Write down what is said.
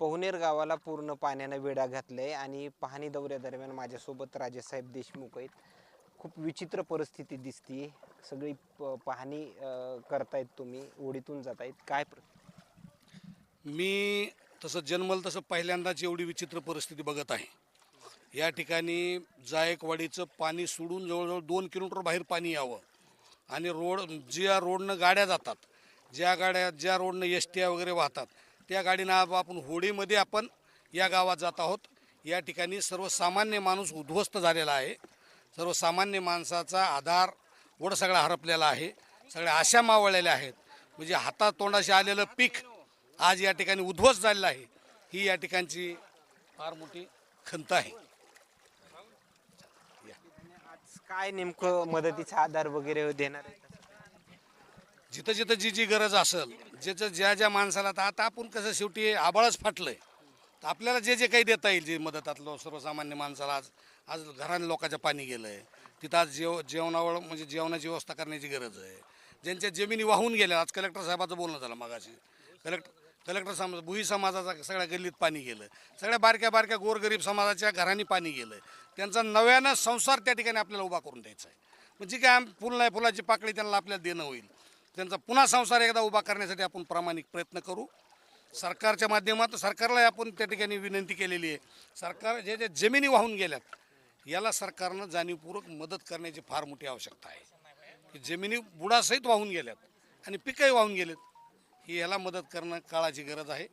पोहनेर गावाला पूर्ण पाण्यानं वेढा आहे आणि पाहणी दौऱ्यादरम्यान माझ्यासोबत राजेसाहेब देशमुख आहेत. खूप विचित्र परिस्थिती दिसते. सगळी प- पाहणी करतायत तुम्ही ओढीतून जातायत. काय प्र- मी तसं जन्मल तसं पहिल्यांदाच एवढी विचित्र परिस्थिती बघत आहे. या ठिकाणी जायकवाडीचं पाणी सोडून जवळजवळ दोन किलोमीटर बाहेर पाणी यावं. आणि रोड ज्या रोडनं गाड्या जातात ज्या गाड्या ज्या रोडनं एस टी वगैरे वाहतात त्या गाडीनं आज आपण होडीमध्ये आपण या गावात जात आहोत. या ठिकाणी सर्वसामान्य माणूस उद्ध्वस्त झालेला आहे. सर्वसामान्य माणसाचा आधार वड सगळा हरपलेला आहे. सगळ्या आशा मावळलेल्या आहेत. म्हणजे हातात तोंडाशी आलेलं पीक आज या ठिकाणी उद्ध्वस्त झालेलं आहे. ही या ठिकाणची फार मोठी खंत आहे. आज काय नेमकं मदतीचा आधार वगैरे देणार आहे? जिथं जिथं जी जी गरज असेल ज्याचं ज्या ज्या माणसाला तर आता आपण कसं शेवटी आबाळच फाटलंय. तर आपल्याला जे जे काही देता येईल जे मदतातलं सर्वसामान्य माणसाला आज आज घराने लोकांचं पाणी गेलं आहे तिथं आज जेव जेवणावर म्हणजे जेवणाची व्यवस्था करण्याची गरज आहे. ज्यांच्या जमिनी वाहून गेल्या आज कलेक्टर साहेबाचं बोलणं झालं मगाशी. कलेक्टर कलेक्टर समाज भुई समाजाचा सगळ्या गल्लीत पाणी गेलं. सगळ्या बारक्या बारक्या गोरगरीब समाजाच्या घरांनी पाणी गेलं त्यांचा नव्यानं संसार त्या ठिकाणी आपल्याला उभा करून द्यायचा आहे. म्हणजे काय आम- फुल नाही फुलाची पाकळी त्यांना आपल्याला देणं होईल. त्यांचा पुन्हा संसार एकदा उभा करण्यासाठी आपण प्रामाणिक प्रयत्न करू. सरकारच्या माध्यमातून सरकारला आपण त्या ठिकाणी विनंती केलेली आहे. सरकार जे जे जमिनी वाहून गेल्यात याला सरकारनं जाणीवपूर्वक मदत करण्याची फार मोठी आवश्यकता आहे. की जमिनी बुडासहित वाहून गेल्यात आणि पिकंही वाहून गेलेत ही याला मदत करणं काळाची गरज आहे.